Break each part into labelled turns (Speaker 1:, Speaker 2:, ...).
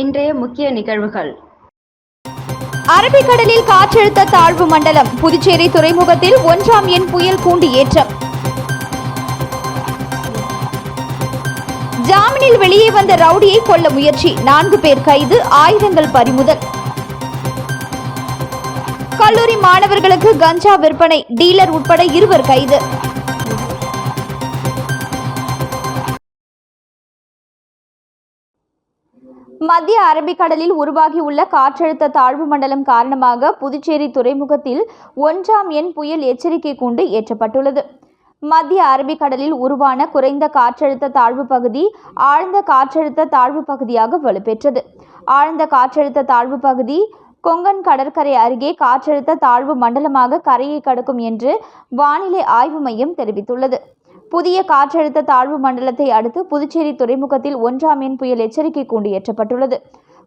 Speaker 1: இன்றைய முக்கிய நிகழ்வுகள்.
Speaker 2: அரபிக்கடலில் காற்றழுத்த தாழ்வு மண்டலம் புதுச்சேரி துறைமுகத்தில் ஒன்றாம் எண் புயல் கூண்டு ஏற்றம். ஜாமீனில் வெளியே வந்த ரவுடியை கொல்ல முயற்சி நான்கு பேர் கைது ஆயுதங்கள் பறிமுதல். கல்லூரி மாணவர்களுக்கு கஞ்சா விற்பனை டீலர் உட்பட இருவர் கைது. மத்திய அரபிக்கடலில் உருவாகியுள்ள காற்றழுத்த தாழ்வு மண்டலம் காரணமாக புதுச்சேரி துறைமுகத்தில் ஒன்றாம் எண் புயல் எச்சரிக்கை கூண்டு ஏற்றப்பட்டுள்ளது. மத்திய அரபிக்கடலில் உருவான குறைந்த காற்றழுத்த தாழ்வு பகுதி ஆழ்ந்த காற்றழுத்த தாழ்வு பகுதியாக வலுப்பெற்றது. ஆழ்ந்த காற்றழுத்த தாழ்வு பகுதி கொங்கன் கடற்கரை அருகே காற்றழுத்த தாழ்வு மண்டலமாக கரையை கடக்கும் என்று வானிலை ஆய்வு மையம் தெரிவித்துள்ளது. புதிய காற்றழுத்த தாழ்வு மண்டலத்தை அடுத்து புதுச்சேரி துறைமுகத்தில் ஒன்றாம் எண் புயல் எச்சரிக்கை கூண்டு ஏற்றப்பட்டுள்ளது.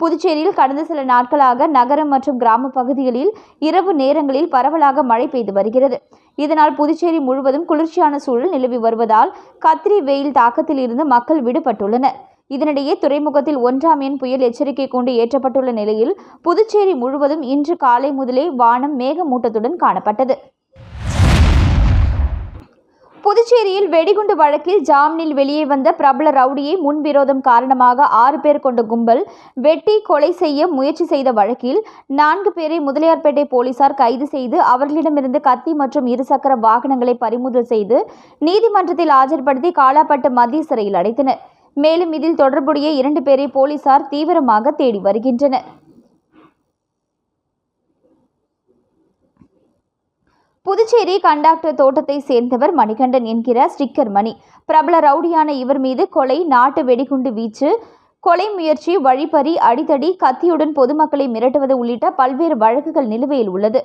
Speaker 2: புதுச்சேரியில் கடந்த சில நாட்களாக நகரம் மற்றும் கிராம பகுதிகளில் இரவு நேரங்களில் பரவலாக மழை பெய்து வருகிறது. இதனால் புதுச்சேரி முழுவதும் குளிர்ச்சியான சூழல் நிலவி வருவதால் கத்திரி வெயில் தாக்கத்தில் இருந்து மக்கள் விடுபட்டுள்ளனர். இதனிடையே துறைமுகத்தில் ஒன்றாம் எண் புயல் எச்சரிக்கை கூண்டு ஏற்றப்பட்டுள்ள நிலையில் புதுச்சேரி முழுவதும் இன்று காலை முதலே வானம் மேகமூட்டத்துடன் காணப்பட்டது. புதுச்சேரியில் வெடிகுண்டு வழக்கில் ஜாமீனில் வெளியே வந்த பிரபல ரவுடியை முன்விரோதம் காரணமாக ஆறு பேர் கொண்ட கும்பல் வெட்டி கொலை செய்ய முயற்சி செய்த வழக்கில் நான்கு பேரை முதலியார்பேட்டை போலீசார் கைது செய்து அவர்களிடமிருந்து கத்தி மற்றும் இருசக்கர வாகனங்களை பறிமுதல் செய்து நீதிமன்றத்தில் ஆஜர்படுத்தி காலாப்பட்டு மத்திய சிறையில் அடைத்தனர். மேலும் இதில் தொடர்புடைய இரண்டு பேரை போலீசார் தீவிரமாக தேடி வருகின்றனர். புதுச்சேரி கண்டாக்டர் தோட்டத்தை சேர்ந்தவர் மணிகண்டன் என்கிற ஸ்டிக்கர் மணி பிரபல ரவுடியான இவர் மீது கொலை நாட்டு வெடிகுண்டு வீச்சு கொலை முயற்சி வழிப்பறி அடிதடி கத்தியுடன் பொதுமக்களை மிரட்டுவது உள்ளிட்ட பல்வேறு வழக்குகள் நிலுவையில் உள்ளது.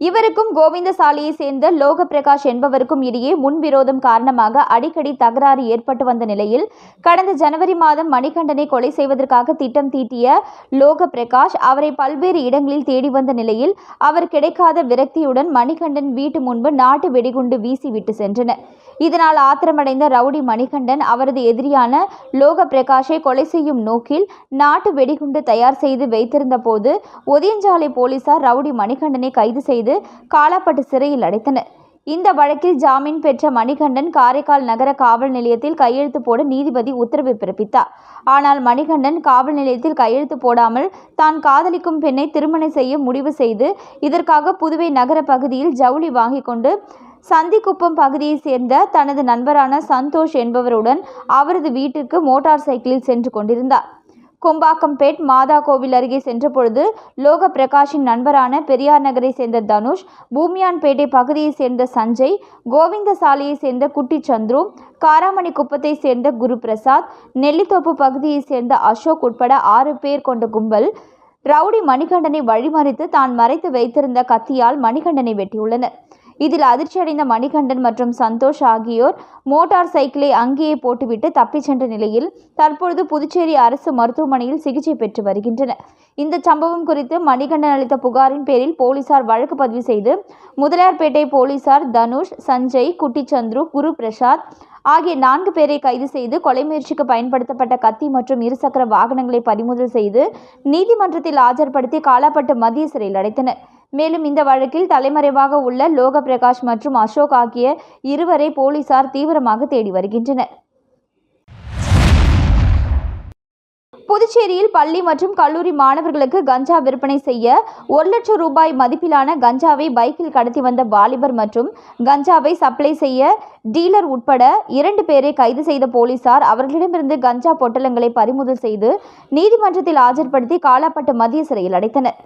Speaker 2: இவருக்கும் கோவிந்தசாலையை சேர்ந்த லோக பிரகாஷ் என்பவருக்கும் இடையே முன்விரோதம் காரணமாக அடிக்கடி தகராறு ஏற்பட்டு வந்த நிலையில் கடந்த ஜனவரி மாதம் மணிகண்டனை கொலை செய்வதற்காக திட்டம் தீட்டிய லோக பிரகாஷ் அவரை பல்வேறு இடங்களில் தேடி வந்த நிலையில் அவர் கிடைக்காத விரக்தியுடன் மணிகண்டன் வீட்டு முன்பு நாட்டு வெடிகுண்டு வீசிவிட்டு சென்றனர் இதனால் ஆத்திரமடைந்த ரவுடி மணிகண்டன் அவரது எதிரியான லோக பிரகாஷை கொலை செய்யும் நோக்கில் நாட்டு வெடிகுண்டு தயார் செய்து வைத்திருந்த போது ஒதியஞ்சாலை போலீசார் ரவுடி மணிகண்டனை கைது செய்து காலாப்பட்டு சிறையில் அடைத்தனர். இந்த வழக்கில் ஜாமீன் பெற்ற மணிகண்டன் காரைக்கால் நகர காவல் நிலையத்தில் கையெழுத்து போட நீதிபதி உத்தரவு பிறப்பித்தார். ஆனால் மணிகண்டன் காவல் நிலையத்தில் கையெழுத்து போடாமல் தான் காதலிக்கும் பெண்ணை திருமணம் செய்ய முடிவு செய்து இதற்காக புதுவை நகர பகுதியில் ஜவுளி வாங்கி கொண்டு சந்திக்குப்பம் பகுதியைச் சேர்ந்த தனது நண்பரான சந்தோஷ் என்பவருடன் அவரது வீட்டிற்கு மோட்டார் சைக்கிளில் சென்று கொண்டிருந்தார். கொம்பாக்கம்பேட் மாதா கோவில் அருகே சென்றபொழுது லோக பிரகாஷின் நண்பரான பெரியார் நகரை சேர்ந்த தனுஷ் பூமியான்பேட்டை பகுதியைச் சேர்ந்த சஞ்சய் கோவிந்தசாலையை சேர்ந்த குட்டி சந்துரு காராமணி குப்பத்தை சேர்ந்த குருபிரசாத் நெல்லித்தோப்பு பகுதியைச் சேர்ந்த அசோக் உட்பட ஆறு பேர் கொண்ட கும்பல் ரவுடி மணிகண்டனை வழிமறித்து தான் மறைத்து வைத்திருந்த கத்தியால் மணிகண்டனை வெட்டியுள்ளனர். இதில் அதிர்ச்சியடைந்த மணிகண்டன் மற்றும் சந்தோஷ் ஆகியோர் மோட்டார் சைக்கிளை அங்கேயே போட்டுவிட்டு தப்பிச் சென்ற நிலையில் தற்பொழுது புதுச்சேரி அரசு மருத்துவமனையில் சிகிச்சை பெற்று வருகின்றனர். இந்த சம்பவம் குறித்து மணிகண்டன் அளித்த புகாரின் பேரில் போலீசார் வழக்கு பதிவு செய்து முதலியார்பேட்டை போலீசார் தனுஷ் சஞ்சய் குட்டிச்சந்துரு குரு பிரசாத் ஆகிய நான்கு பேரை கைது செய்து கொலை முயற்சிக்கு பயன்படுத்தப்பட்ட கத்தி மற்றும் இருசக்கர வாகனங்களை பறிமுதல் செய்து நீதிமன்றத்தில் ஆஜர்படுத்தி காலாப்பட்டு மத்திய சிறையில் அடைத்தனர். மேலும் இந்த வழக்கில் தலைமறைவாக உள்ள லோக பிரகாஷ் மற்றும் அசோக் ஆகிய இருவரை போலீசார் தீவிரமாக தேடி வருகின்றனர். புதுச்சேரியில் பள்ளி மற்றும் கல்லூரி மாணவர்களுக்கு கஞ்சா விற்பனை செய்ய ஒரு லட்சம் ரூபாய் மதிப்பிலான கஞ்சாவை பைக்கில் கடத்தி வந்த வாலிபர் மற்றும் கஞ்சாவை சப்ளை செய்ய டீலர் உட்பட இரண்டு பேரை கைது செய்த போலீசார் அவர்களிடமிருந்து கஞ்சா பொட்டலங்களை பறிமுதல் செய்து நீதிமன்றத்தில் ஆஜர்படுத்தி காலாப்பட்டு மத்திய சிறையில் அடைத்தனர்.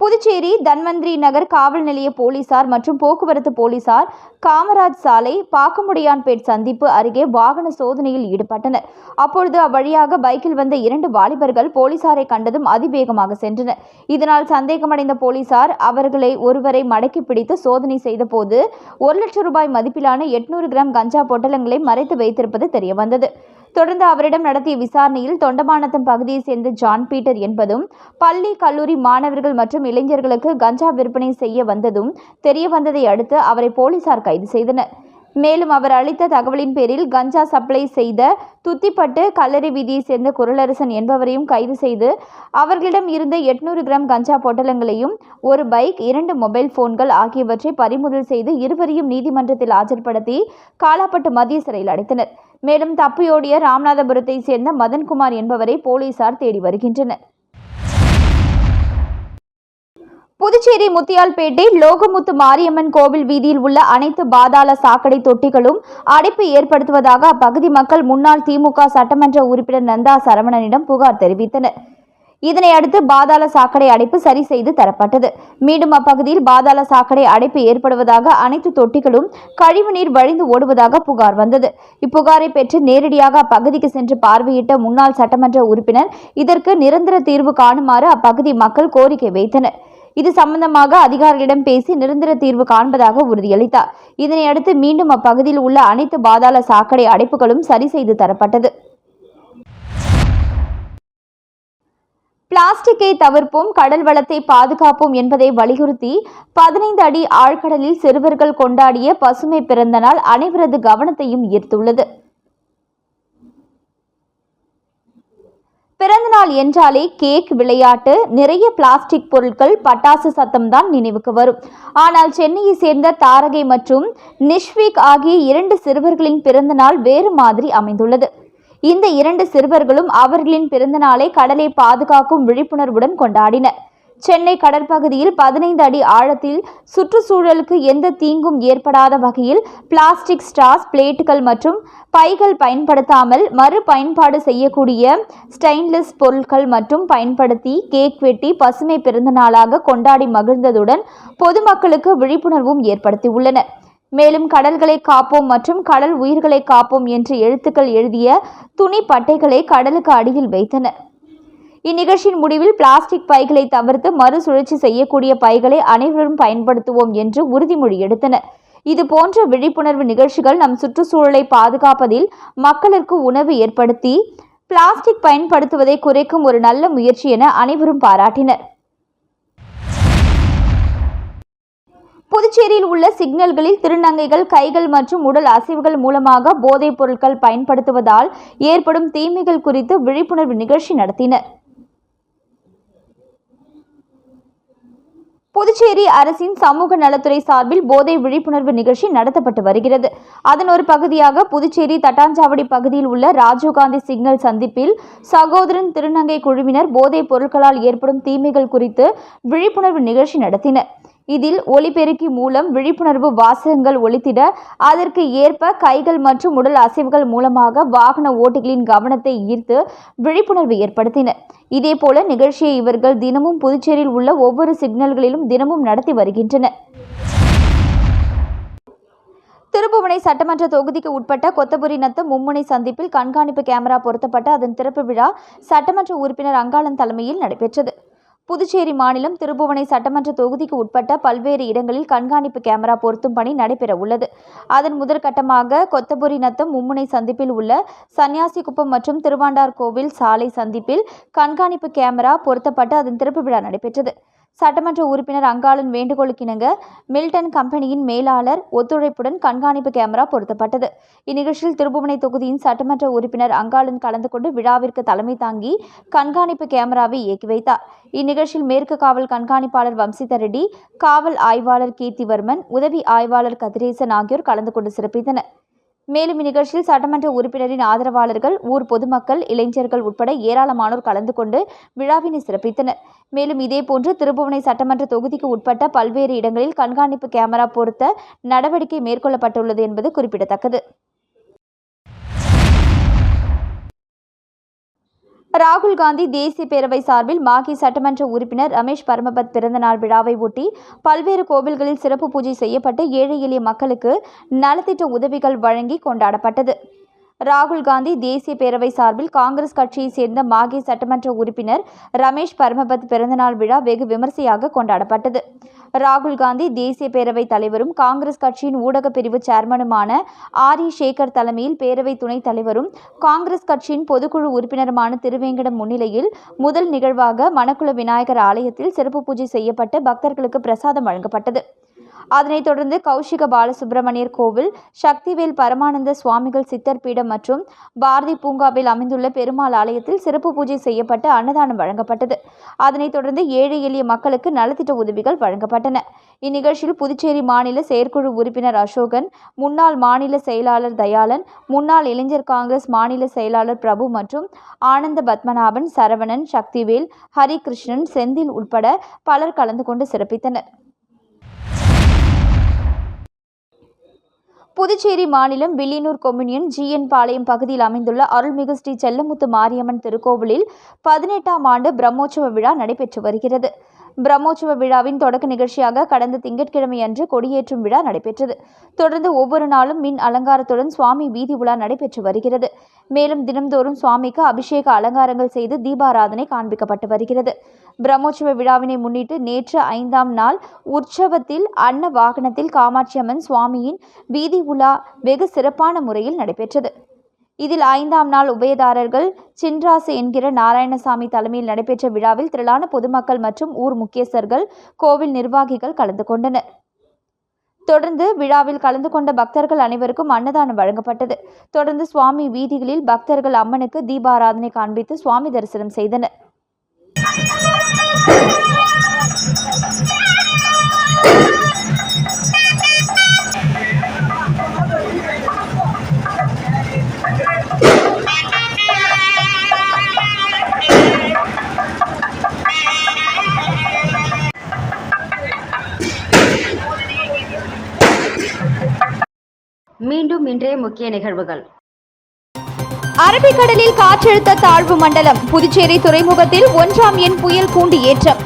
Speaker 2: புதுச்சேரி தன்வந்திரி நகர் காவல் நிலைய போலீசார் மற்றும் போக்குவரத்து போலீசார் காமராஜ் சாலை பாக்கமுடியான்பேட் சந்திப்பு அருகே வாகன சோதனையில் ஈடுபட்டனர். அப்பொழுது அவ்வழியாக பைக்கில் வந்த இரண்டு வாலிபர்கள் போலீசாரை கண்டதும் அதிவேகமாக சென்றனர். இதனால் சந்தேகமடைந்த போலீசார் அவர்களை ஒருவரை மடக்கி பிடித்து சோதனை செய்தபோது ஒரு லட்சம் ரூபாய் மதிப்பிலான எட்நூறு கிராம் கஞ்சா பொட்டலங்களை மறைத்து வைத்திருப்பது தெரியவந்தது. தொடர்ந்து அவரிடம் நடத்திய விசாரணையில் தொண்டமானத்தம் பகுதியைச் சேர்ந்த ஜான் பீட்டர் என்பதும் பள்ளி கல்லூரி மாணவர்கள் மற்றும் இளைஞர்களுக்கு கஞ்சா விற்பனை செய்ய வந்ததும் தெரிய வந்ததை அடுத்து அவரை போலீசார் கைது செய்தனர். மேலும் அவர் அளித்த தகவலின் பேரில் கஞ்சா சப்ளை செய்த துத்திப்பட்டு கல்லறை வீதியைச் சேர்ந்த குரலரசன் என்பவரையும் கைது செய்து அவர்களிடம் இருந்த எட்நூறு கிராம் கஞ்சா பொட்டலங்களையும் ஒரு பைக் இரண்டு மொபைல் போன்கள் ஆகியவற்றை பறிமுதல் செய்து இருவரையும் நீதிமன்றத்தில் ஆஜர்படுத்தி காலாப்பட்டு மத்திய சிறையில் அடைத்தனர். மேலும் தப்பியோடிய ராமநாதபுரத்தைச் சேர்ந்த மதன்குமார் என்பவரை போலீசார் தேடி வருகின்றனர். புதுச்சேரி முத்தியால்பேட்டை லோகமுத்து மாரியம்மன் கோவில் வீதியில் உள்ள அனைத்து பாதாள சாக்கடை தொட்டிகளும் அடைப்பு ஏற்படுத்துவதாக அப்பகுதி மக்கள் முன்னாள் திமுக சட்டமன்ற உறுப்பினர் நந்தா சரவணனிடம் புகார் தெரிவித்தனர். இதனை அடுத்து பாதாள சாக்கடை அடைப்பு சரி செய்து தரப்பட்டது. மீண்டும் அப்பகுதியில் பாதாள சாக்கடை அடைப்பு ஏற்படுவதாக அனைத்து தொட்டிகளும் கழிவுநீர் வழிந்து ஓடுவதாக புகார் வந்தது. இப்புகாரை பெற்று நேரடியாக அப்பகுதிக்கு சென்று பார்வையிட்ட முன்னாள் சட்டமன்ற உறுப்பினர் இதற்கு நிரந்தர தீர்வு காணுமாறு அப்பகுதி மக்கள் கோரிக்கை வைத்தனர். இது சம்பந்தமாக அதிகாரிகளிடம் பேசி நிரந்தர தீர்வு காண்பதாக உறுதியளித்தார். இதனையடுத்து மீண்டும் அப்பகுதியில் உள்ள அனைத்து பாதாள சாக்கடை அடைப்புகளும் சரி செய்து தரப்பட்டது. பிளாஸ்டிக்கை தவிர்ப்போம் கடல் வளத்தை பாதுகாப்போம் என்பதை வலியுறுத்தி பதினைந்து அடி ஆழ்கடலில் சிறுவர்கள் கொண்டாடிய பசுமை பிறந்த நாள் அனைவரது கவனத்தையும் ஈர்த்துள்ளது. பிறந்தநாள் என்றாலே கேக் விளையாட்டு நிறைய பிளாஸ்டிக் பொருட்கள் பட்டாசு சத்தம்தான் நினைவுக்கு வரும். ஆனால் சென்னையை சேர்ந்த தாரகை மற்றும் நிஷ்விக் ஆகிய இரண்டு சிறுவர்களின் பிறந்தநாள் வேறு மாதிரி அமைந்துள்ளது. இந்த இரண்டு சிறுவர்களும் அவர்களின் பிறந்தநாளை கடலை பாதுகாக்கும் விழிப்புணர்வுடன் கொண்டாடினர். சென்னை கடற்பகுதியில் பதினைந்து அடி ஆழத்தில் சுற்றுச்சூழலுக்கு எந்த தீங்கும் ஏற்படாத வகையில் பிளாஸ்டிக் ஸ்டார்ஸ் பிளேட்டுகள் மற்றும் பைகள் பயன்படுத்தாமல் மறு பயன்பாடு செய்யக்கூடிய ஸ்டெயின்லெஸ் பொருட்கள் மற்றும் பயன்படுத்தி கேக் வெட்டி பசுமை பிறந்த நாளாக கொண்டாடி மகிழ்ந்ததுடன் பொதுமக்களுக்கு விழிப்புணர்வும் ஏற்படுத்தியுள்ளனர் மேலும் கடல்களை காப்போம் மற்றும் கடல் உயிர்களை காப்போம் என்று எழுத்துக்கள் எழுதிய துணி பட்டைகளை கடலுக்கு அடியில் வைத்தனர். இந்நிகழ்ச்சியின் முடிவில் பிளாஸ்டிக் பைகளை தவிர்த்து மறுசுழற்சி செய்யக்கூடிய பைகளை அனைவரும் பயன்படுத்துவோம் என்று உறுதிமொழி எடுத்தனர். இது போன்ற விழிப்புணர்வு நிகழ்ச்சிகள் நம் சுற்றுச்சூழலை பாதுகாப்பதில் மக்களுக்கு உணவு ஏற்படுத்தி பிளாஸ்டிக் பயன்படுத்துவதை குறைக்கும் ஒரு நல்ல முயற்சி என அனைவரும் பாராட்டினர். புதுச்சேரியில் உள்ள சிக்னல்களில் திருநங்கைகள் கைகள் மற்றும் உடல் அசைவுகள் மூலமாக போதைப் பொருட்கள் பயன்படுத்துவதால் ஏற்படும் தீமைகள் குறித்து விழிப்புணர்வு நிகழ்ச்சி நடத்தினர். புதுச்சேரி அரசின் சமூக நலத்துறை சார்பில் போதை விழிப்புணர்வு நிகழ்ச்சி நடத்தப்பட்டு வருகிறது. அதன் ஒரு பகுதியாக புதுச்சேரி தட்டாஞ்சாவடி பகுதியில் உள்ள ராஜீவ்காந்தி சிக்னல் சந்திப்பில் சகோதரன் திருநங்கை குழுவினர் போதைப் பொருட்களால் ஏற்படும் தீமைகள் குறித்து விழிப்புணர்வு நிகழ்ச்சி நடத்தினர். இதில் ஒலிபெருக்கி மூலம் விழிப்புணர்வு வாசகங்கள் ஒழித்திட அதற்கு ஏற்ப கைகள் மற்றும் உடல் அசைவுகள் மூலமாக வாகன ஓட்டிகளின் கவனத்தை ஈர்த்து விழிப்புணர்வு ஏற்படுத்தினர். இதேபோல நிகழ்ச்சியை இவர்கள் தினமும் புதுச்சேரியில் உள்ள ஒவ்வொரு சிக்னல்களிலும் தினமும் நடத்தி வருகின்றனர். திருப்புவனை சட்டமன்ற தொகுதிக்கு உட்பட்ட கொத்தபுரி நத்த மும்முனை சந்திப்பில் கண்காணிப்பு கேமரா பொருத்தப்பட்ட அதன் திறப்பு விழா சட்டமன்ற உறுப்பினர் அங்காளன் தலைமையில் நடைபெற்றது. புதுச்சேரி மாநிலம் திருபுவனை சட்டமன்ற தொகுதிக்கு உட்பட்ட பல்வேறு இடங்களில் கண்காணிப்பு கேமரா பொருத்தும் பணி நடைபெற உள்ளது. அதன் முதற்கட்டமாக கொத்தபுரி நத்தம் மும்முனை சந்திப்பில் உள்ள சன்னியாசிக்குப்பம் மற்றும் திருவாண்டார் கோவில் சாலை சந்திப்பில் கண்காணிப்பு கேமரா பொருத்தப்பட்டு அதன் திறப்பு விழா நடைபெற்றது. சட்டமன்ற உறுப்பினர் அங்காளன் வேண்டுகோளுக்கிணங்க மில்டன் கம்பெனியின் மேலாளர் ஒத்துழைப்புடன் கண்காணிப்பு கேமரா பொருத்தப்பட்டது. இந்நிகழ்ச்சியில் திருபுவனை தொகுதியின் சட்டமன்ற உறுப்பினர் அங்காளன் கலந்து கொண்டு விழாவிற்கு தலைமை தாங்கி கண்காணிப்பு கேமராவை இயக்கி வைத்தார். இந்நிகழ்ச்சியில் மேற்கு காவல் கண்காணிப்பாளர் வம்சித ரெட்டி காவல் ஆய்வாளர் கீர்த்திவர்மன் உதவி ஆய்வாளர் கதிரேசன் ஆகியோர் கலந்து கொண்டு சிறப்பித்தனர். மேலும் இந்நிகழ்ச்சியில் சட்டமன்ற உறுப்பினரின் ஆதரவாளர்கள் ஊர் பொதுமக்கள் இளைஞர்கள் உட்பட ஏராளமானோர் கலந்து கொண்டு விழாவினை சிறப்பித்தனர். மேலும் இதேபோன்று திருபுவனை சட்டமன்ற தொகுதிக்கு உட்பட்ட பல்வேறு இடங்களில் கண்காணிப்பு கேமரா பொருத்த நடவடிக்கை மேற்கொள்ளப்பட்டுள்ளது என்பது குறிப்பிடத்தக்கது. ராகுல் காந்தி தேசிய பேரவை சார்பில் மாகி சட்டமன்ற உறுப்பினர் ரமேஷ் பரமபத் பிறந்தநாள் விழாவை ஒட்டி பல்வேறு கோவில்களில் சிறப்பு பூஜை செய்யப்பட்டு ஏழை எளிய மக்களுக்கு நலத்திட்ட உதவிகள் வழங்கி கொண்டாடப்பட்டது. ராகுல் காந்தி தேசிய பேரவை சார்பில் காங்கிரஸ் கட்சியைச் சேர்ந்த மாகி சட்டமன்ற உறுப்பினர் ரமேஷ் பரமபத் பிறந்தநாள் விழா வெகு விமர்சையாக கொண்டாடப்பட்டது. ராகுல் காந்தி தேசிய பேரவைத் தலைவரும் காங்கிரஸ் கட்சியின் ஊடகப் பிரிவு சேர்மனுமான ஆரி சேகர் தலைமையில் பேரவை துணைத் தலைவரும் காங்கிரஸ் கட்சியின் பொதுக்குழு உறுப்பினருமான திருவேங்கடம் முன்னிலையில் முதல் நிகழ்வாக மணக்குள விநாயகர் ஆலயத்தில் சிறப்பு பூஜை செய்யப்பட்டு பக்தர்களுக்கு பிரசாதம் வழங்கப்பட்டது. அதனைத் தொடர்ந்து கௌஷிக பாலசுப்பிரமணியர் கோவில் சக்திவேல் பரமானந்த சுவாமிகள் சித்தர் பீடம் மற்றும் பாரதி பூங்காவில் அமைந்துள்ள பெருமாள் ஆலயத்தில் சிறப்பு பூஜை செய்யப்பட்டு அன்னதானம் வழங்கப்பட்டது. அதனைத் தொடர்ந்து ஏழை எளிய மக்களுக்கு நலத்திட்ட உதவிகள் வழங்கப்பட்டன. இந்நிகழ்ச்சியில் புதுச்சேரி மாநில செயற்குழு உறுப்பினர் அசோகன் முன்னாள் மாநில செயலாளர் தயாளன் முன்னாள் இளைஞர் காங்கிரஸ் மாநில செயலாளர் பிரபு மற்றும் ஆனந்த பத்மநாபன் சரவணன் சக்திவேல் ஹரிகிருஷ்ணன் செந்தில் உட்பட பலர் கலந்து கொண்டு சிறப்பித்தனர். புதுச்சேரி மாநிலம் வில்லியனூர் கொம்யூனியன் ஜிஎன் பாளையம் பகுதியில் அமைந்துள்ள அருள்மிகு ஸ்ரீ செல்லமுத்து மாரியம்மன் திருக்கோவிலில் பதினெட்டாம் ஆண்டு பிரம்மோற்சவ விழா நடைபெற்று வருகிறது. பிரம்மோற்சவ விழாவின் தொடக்க நிகழ்ச்சியாக கடந்த திங்கட்கிழமை அன்று கொடியேற்றும் விழா நடைபெற்றது. தொடர்ந்து ஒவ்வொரு நாளும் மின் அலங்காரத்துடன் சுவாமி வீதி உலா நடைபெற்று வருகிறது. மேலும் தினம்தோறும் சுவாமிக்கு அபிஷேக அலங்காரங்கள் செய்து தீபாராதனை காண்பிக்கப்பட்டு வருகிறது. பிரம்மோற்சவ விழாவினை முன்னிட்டு நேற்று ஐந்தாம் நாள் உற்சவத்தில் அன்ன வாகனத்தில் காமாட்சி அம்மன் சுவாமியின் வீதி உலா வெகு சிறப்பான முறையில் நடைபெற்றது. இதில் ஐந்தாம் நாள் உபயதாரர்கள் சின்ராசு என்கிற நாராயணசாமி தலைமையில் நடைபெற்ற விழாவில் திரளான பொதுமக்கள் மற்றும் ஊர் முக்கியஸ்தர்கள் கோவில் நிர்வாகிகள் கலந்து கொண்டனர். தொடர்ந்து விழாவில் கலந்து கொண்ட பக்தர்கள் அனைவருக்கும் அன்னதானம் வழங்கப்பட்டது. தொடர்ந்து சுவாமி வீதிகளில் பக்தர்கள் அம்மனுக்கு தீபாராதனை காண்பித்து சுவாமி தரிசனம் செய்தனர்.
Speaker 1: முக்கிய நிகழ்வுகள்.
Speaker 2: அரபிக்கடலில் காற்றழுத்த தாழ்வு மண்டலம் புதுச்சேரி துறைமுகத்தில் ஒன்றாம் எண் புயல் கூண்டு ஏற்றம்.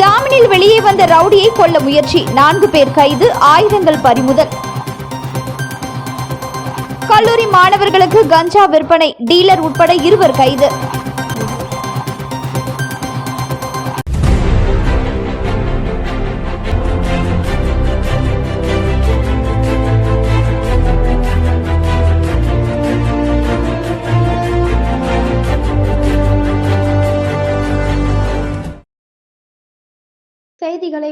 Speaker 2: ஜாமீனில் வெளியே வந்த ரவுடியை கொல்ல முயற்சி நான்கு பேர் கைது ஆயுதங்கள் பறிமுதல். கல்லூரி மாணவர்களுக்கு கஞ்சா விற்பனை டீலர் உட்பட இருவர் கைது.